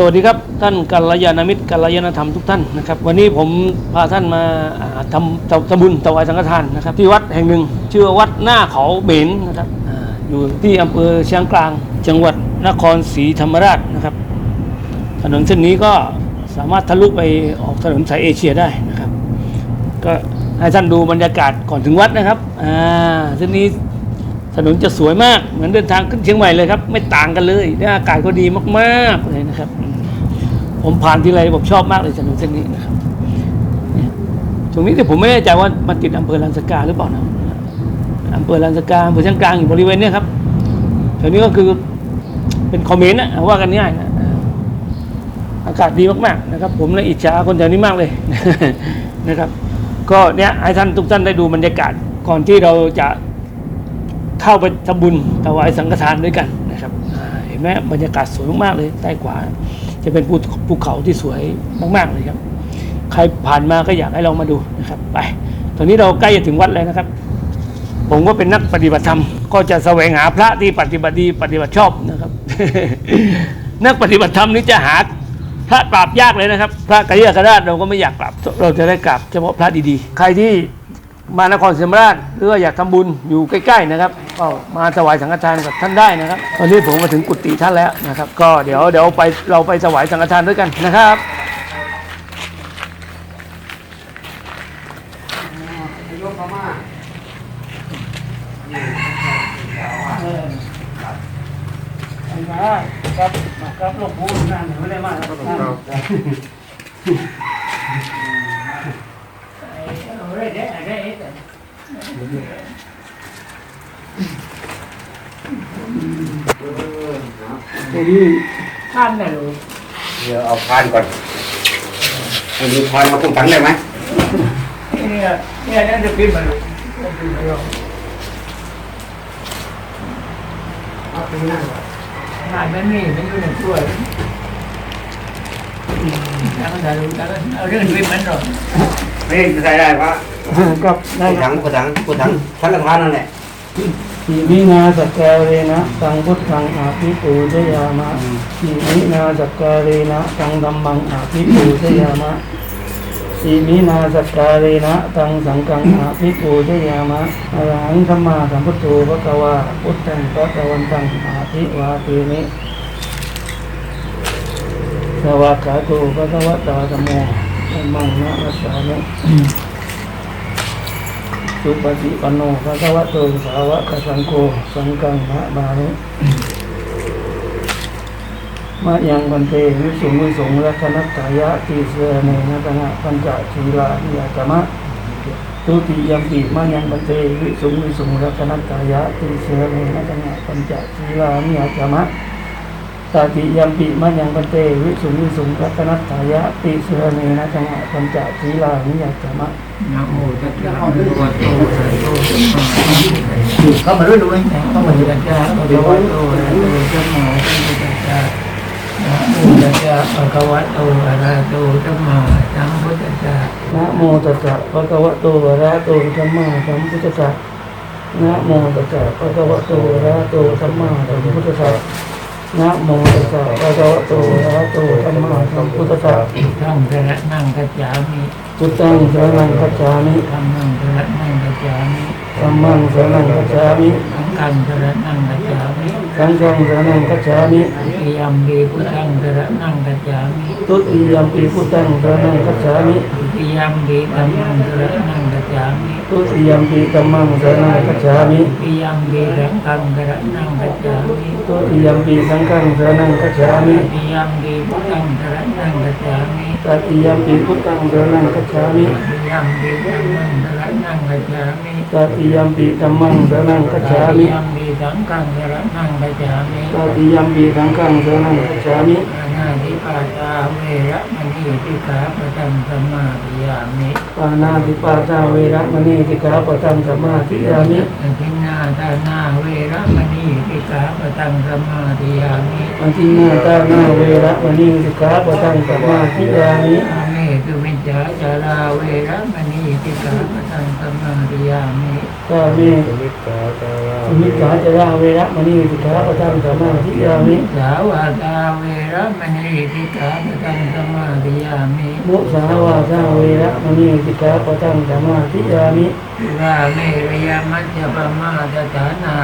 สวัสดีครับท่านกัลยาณมิตรกัลยาณธรรมทุกท่านนะครับ วันนี้ผมพาท่านมาทำทำทำบุญถวายสังฆทานนะครับ ที่วัดแห่งหนึ่งชื่อวัดหน้าเขาเบนนะครับออยู่ที่อำเภอเชียงกลาง จังหวัดนครศรีธรรมราชนะครับ ถนนเส้นนี้ก็สามารถทะลุไปออกถนนสายเอเชียได้นะครับ ก็ให้ท่านดูบรรยากาศก่อนถึงวัดนะครับอ่าเส้นนี้ถนนจะสวยมากเหมือนเดินทางขึ้นเชียงใหม่เลยครับ ไม่ต่างกันเลยอากาศก็ดีมากๆเลยนะครับ ผมผ่านที่ไรผมชอบมากเลยถนนเส้นนี้นะครับตรงนี้แต่ผมไม่แน่ใจว่ามันติดอำเภอลันสกาหรือเปล่านะอำเภอลันสกาอำเภอชียงกลางอยู่บริเวณนี้ครับแถวนี้ก็คือเป็นคอมเมนต์นะว่ากันง่ายนะอากาศดีมากๆนะครับ ผมเลยอิจฉาคนแถวนี้มากเลยนะครับ ก็เนี่ยให้ท่านทุกท่านได้ดูบรรยากาศก่อนที่เราจะเข้าไปทำบุญถวายสังฆทานด้วยกันนะครับเห็นไหมบรรยากาศสวยมากๆเลยใต้ขวา จะเป็นภูภูเขาที่สวยมาก ๆ เลยครับ ใครผ่านมาก็อยากให้ลองมาดูนะครับ ไปตอนนี้เราใกล้จะถึงวัดแล้วนะครับ ผมก็เป็นนักปฏิบัติธรรม ก็จะแสวงหาพระที่ปฏิบัติดีปฏิบัติชอบนะครับ นักปฏิบัติธรรมนี่จะหาพระกราบยากเลยนะครับ พระกริยากราชเราก็ไม่อยากกราบเราจะได้กราบเฉพาะพระดีๆ ใครที่ มานครศรีธรรมราชหรือว่าอยากทำบุญอยู่ใกล้ๆนะครับก็มาถวายสังฆทานกับท่านได้นะครับตอนนี้ผมมาถึงกุฏิท่านแล้วนะครับ ก็เดี๋ยวเดี๋ยวไปเราไปถวายสังฆทานด้วยกันนะครับ ยกพม่ามาครับมาครับหลวงปู่นั่นไม่ได้มาครับ ท่านเนี่ยลูกเดี๋ยวเอาพานก่อนเอามีพานมาคุ้มถังได้ไหมเนี่ยเนี่ยนั่นจะพิมพ์มาลูกเอาไปนั่งก่อนงานมันนี่มันอยู่ในถ้วยแล้วก็ถ่ายรูปแล้วก็เอาเรื่องพิมพ์มันหน่อย นี่จะใส่ได้ปะกับได้กู้ถังกู้ถังกู้ถังถังกระทานนั่นแหละทีวินาสกการเรนะสังพุทธังอาภิปูชยามะทีวินาสกการเรนะสังธัมมังอาภิปูชยามะทีวินาสกการเรนะสังสังฆังอาภิปูชยามะอรหังสัมมาสัมพุทโธพระกวาพุทธังพระกวันตังอาภิวาเทมิสวากขาโตพระกวตาธรรมโมธั มมังนะมัสสามิสุปฏิปันโนภะคะวะโตสาวกสังโฆสังฆังนะบามิมายังบันเตวิสุงวิสุงรัตนัตถายะติเสเนนะตนะปัญจศีลานิยตมะตุติยมปิมายังบันเตวิสุงวิสุงรัตนัตถายะติเสเนนะตนะปัญจศีลานิยตมะ ตาติยมปิมายังบันเตวิสุงวิสุงรัตนัตถายะติเสเนนะตนะปัญจศีลานิยตมะนะโมตัสสะภะคะวะโตอะระหะโตสัมมาสัมพุทธัสสะเข้ามาด้วยดูไหมนะโมตัสสะภะคะวะโตอะระหะโตสัมมาสัมพุทธัสสะนะโมตัสสะภะคะวะโตอะระหะโตสัมมาสัมพุทธัสสะนะโมตัสสะภะคะวะโตอะระหะโตสัมมาสัมพุทธัสสะนะโมตัสสะภะคะวะโตอะระหะโตสัมมาสัมพุทธัสสะ นะโมตัสสะภะคะวะโตอะระหะโตสัมมาสัมพุทธัสสะทั้งสระนั่งกัจจามิพุทธังสรณังคัจฉามิธัมมังสระนั่งกัจจามิธัมมังสรณังคัจฉามิสังฆังสระนั่งกัจจามิสังฆังสรณังคัจฉามิทุติยัมปีพุทธังสระนั่งกัจจามิตุติยมปีพุทธังสรณังคัจฉามิทุติยัมปีธัมมังสระนั่งกัจจามิตุติยมปีธัมมังสรณังคัจฉามิทุติยัมปีสังฆังสระนั่งกัจจามิตุติยมปีสังฆังสรณังคัจฉามิทุติยัมปีพุทธังสระนั่งกัจจามิตติยมปีพุทธังสรณังคัจฉามิทุติยัมปีธัมมังสระนั่งกัจจามิตติยมปีธัมมังสรณั งคัจฉาทุติมิยัมปีสังฆังสระนั่งกัจจามิตติยมปีสังฆังสรณั งคัจฉามิอาณาธิปาตาเวระมณีติกาปะตังสมมาธิยามิปานาติปาตาเวระมณีสิกขาปะทังสมาธิยามิอภินาทานาเวระมณีติกาปะตังสมาธิยามิอันทินาตานาเวระมณีสิกขาปะทังสมาธิยามิอาเมตคือมิ จฉาจาราเวรมณีติกาปทังสมาธิยามิกาเมสุมิจฉาจาราสุมิจฉาจาราเวระมณีสิกขาปะทังสมาธิยามิสาวาตาเวรมณีติกาปทังสมาธิยามิมุสาวาทาเวระมณีสิกขาปะทังสมาธิยามิสุราเมรยามัจจปมาตฐานา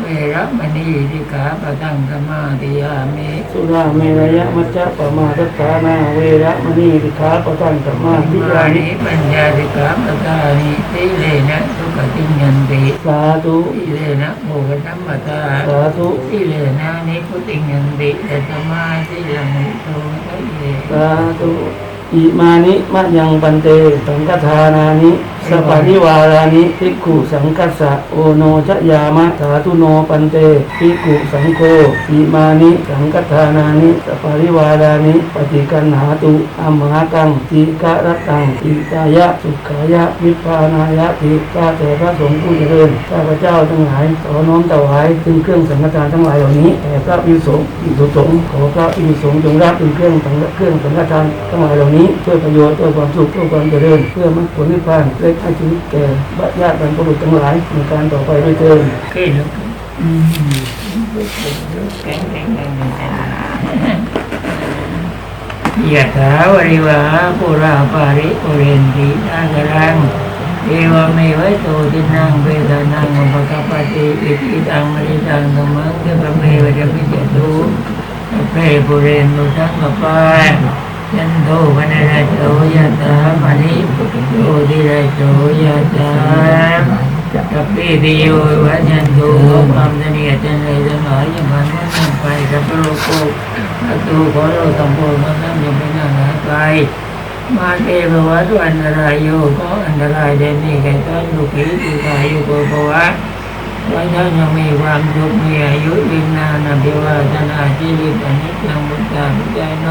เวรมณีติกาปทังสมาธิยามิสุราเมรยะมัจจะปมาทัฏฐานาเวระมณีสิกขาปะทังสมาธิทิยามินิปัญญาติกาปทานิติเลนะสุขติยันติสาธุติเลนะโมกธรรมตาสาธุติเลนะนิพุติยันติตัตมาติลังโตทะเยสาธุอิมานิมะยังปันเตสังฆทานานิ สปาริวารานิภิกขุสังคัสสะโอโนชยามะสาธุโนปันเตภิกขุสังโฆอิมานิสังฆทานานิสปาริวารานิปฏิกันหาตุอัมหากังทีกะรตังอิตายะสุขายะวิปานายะทิกาแต่พระสงฆ์ผู้เจริญข้าพเจ้าทั้งหลายขอน้อมถวายถึงเครื่องสังฆทานทั้งหลายเหล่านี้แด่พระพิสงฆ์พิสุสงฆ์ขอพระพิสงฆ์จงรับเป็นเครื่องสังฆเครื่องสังฆทานทั้งหลายเหล่านี้เพื่อประโยชน์เพื่อความสุขเพื่อความเจริญเพื่อมรรคผลนิพพานและให้ชีวิตแก่ญาติบรรพบุรุษทั้งหลายในการต่อไปด้วยเถิดเคยนึกอืมแข็งแข็งแข็งแข็งยะถาวริวาปุราปาริปุเรนติอากรังเอวเมวัยโตตินังเวทานังอุปกปปติอิติตังมริตังธรรมังเทปเมวะจะพิจตุเพปุเรนตุสังกปา ยันโทปนรโตยะถามณิโตติรโตยะถากับพี่ที่อยู่วัดยันโตูความเสนียดจันเลยจังหน่อยยังมันก็นั่งไปกับโลกโกประตูขอเราต้องโบมันนั่งยังไม่นั่งหายไปมาเทพวัดอันตรายอยู่ก็อันตรายเดนนี่แก่ต้นลูกผีอยู่กายอยู่กับวัดไว้ท่านยังมีความสุขมีอายุยืนนานอภิวาทนาชีวิตอนิจจังมุตตาปิจโน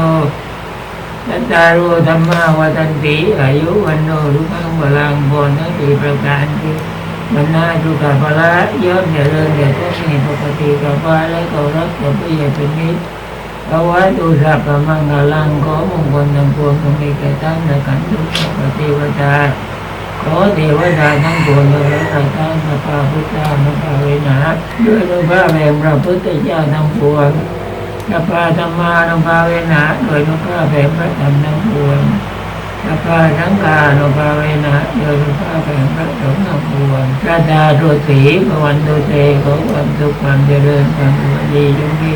สัตตารุธรรมาวัตันติอายุวันโนรุขังบาลังพรทั้งสี่ประการที่บรรณาจุกาภละย่อมเจริญเดชก็มีปกติกับฟ้าและเคารพกับผู้ใหญ่เป็นนิดเอาว้ดูสัพพมังกลังขอมงคลทั้งปวงจงมีแก่ท่านและกันทุกปฏิวดาขอเทวดาทั้งปวงและพระราชาพระพุทธามพระเวนะด้วยพระแม่พระพุทธเจ้าทั้งปวง พระพาธรรมานุภาเวนะโดยนุภาแผ่พระธรรมทั้งปวงพระพาสังฆานุภาเวนะโดยนุภาแผ่พระสงฆ์ทั้งปวงพระดาตุสีพระวันตุเตขอความสุขความเจริญความสวัสดีจงมี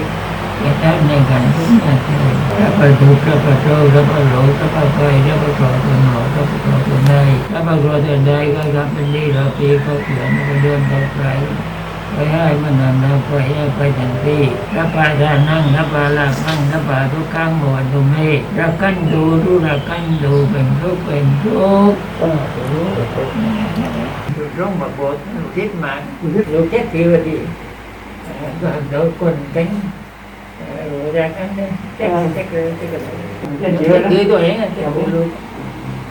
แก่ท่านในขันธ์ทุกนาทีพระประทุพระประโตพระประโลพระประไฟพระประโตตัวหนอพระประโตตัวในพระประโตตัวใดก็รับเป็นดีเราปีก็เขียนก็เดินต่อไป ไปให้มันนำเราไปให้ไปทันทีรับปาทานั่งรับปาลาพังรับปาทุกข้างหมดทุเมรักกันดูรู้รักกันดูเป็นทุกเป็นทุกข์ดูร่องบกบดคิดมาดูแค่ทีวันดีก็โดนคนกันรู้รักกันเนี่ยแค่แค่เลยแค่เลยแค่คือตัวเองอะแค่รู้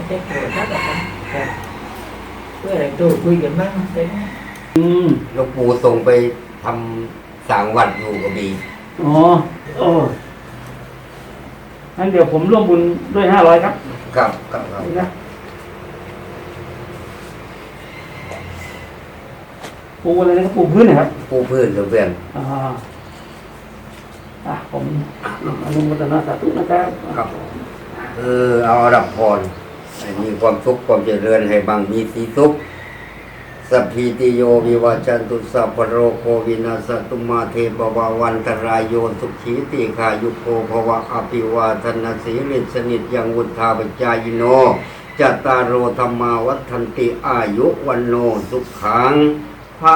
แค่ตัวทักกันเพื่ออะไรตัวคุยกันมั้งเป็น อืมหลวงปู่ส่งไปทำสร้างวัดอยู่กระบี่อ๋อเอองั้นเดี๋ยวผมร่วมบุญด้วยห้าร้อยครับครับครับครับนี่นะปูอะไรนะครับปูพื้นนะครับปูพื้นเพื่อนอ่าอะผมอนุโมทนาสาธุนะครับครับเออเอารับพรให้มีความสุขความเจริญให้บางมีสีสุข สัพพิติโยวิวาจันตุสัพพะโรโควินาสตุมาเทปวาวันตรายโยสุขีติขายุโกภวะอภิวาทนาสีริสนิจยังวุธาปจายโนจัตตารโรธรรมาวัฒนติอายุวันโนสุขังพระ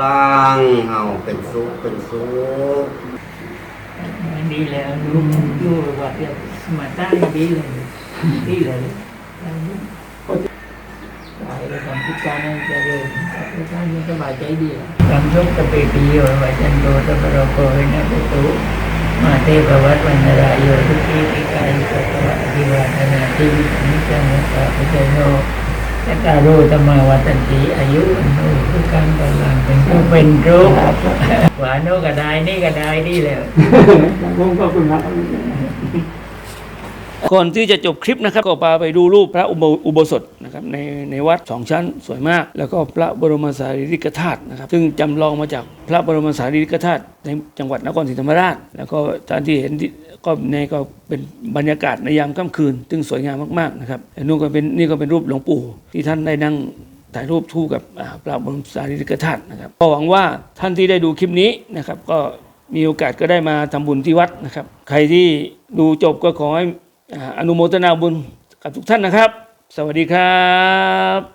ลังเอาเป็นสุขเป็นสุขดีแล้วรู้อยู่ว่าเดี๋ยวมาตั้งดีเลยดีเลยตายแล้ว ทำพิการให้เจริญพิกการนี้สบายใจดีทำยกตเปปีโยวัจันโตตะปรโกวินาศตุมาเทพวัตวันนรายโยทุกีปิกายสัตวะอภิวาทนาทีวิสมิจังนัสสะพิจโนยัตตาโรธรรมาวัตันติอายุวันโนทุกการบาลังเป็นผู้เป็นรูปหวานโนก็ได้นี่ก็ได้ดีแล้วผมก็คุณครับ ก่อนที่จะจบคลิปนะครับก็พาไปดูรูปพระอุโบสถนะครับในในวัดสองชั้นสวยมาก แล้วก็พระบรมสารีริกธาตุนะครับซึ่งจำลองมาจากพระบรมสารีริกธาตุในจังหวัดนครศรีธรรมราช แล้วก็ตามที่เห็นก็ในก็เป็นบรรยากาศในยามค่ำคืน ซึ่งสวยงามมากๆนะครับนนู้นก็เป็นนี่ก็เป็นรูปหลวงปู่ที่ท่านได้นั่งถ่ายรูปคู่กับพระบรมสารีริกธาตุนะครับก็หวังว่าท่านที่ได้ดูคลิปนี้นะครับก็มีโอกาสก็ได้มาทำบุญที่วัดนะครับ ใครที่ดูจบก็ขอให้ อนุโมทนาบุญกับทุกท่านนะครับ สวัสดีครับ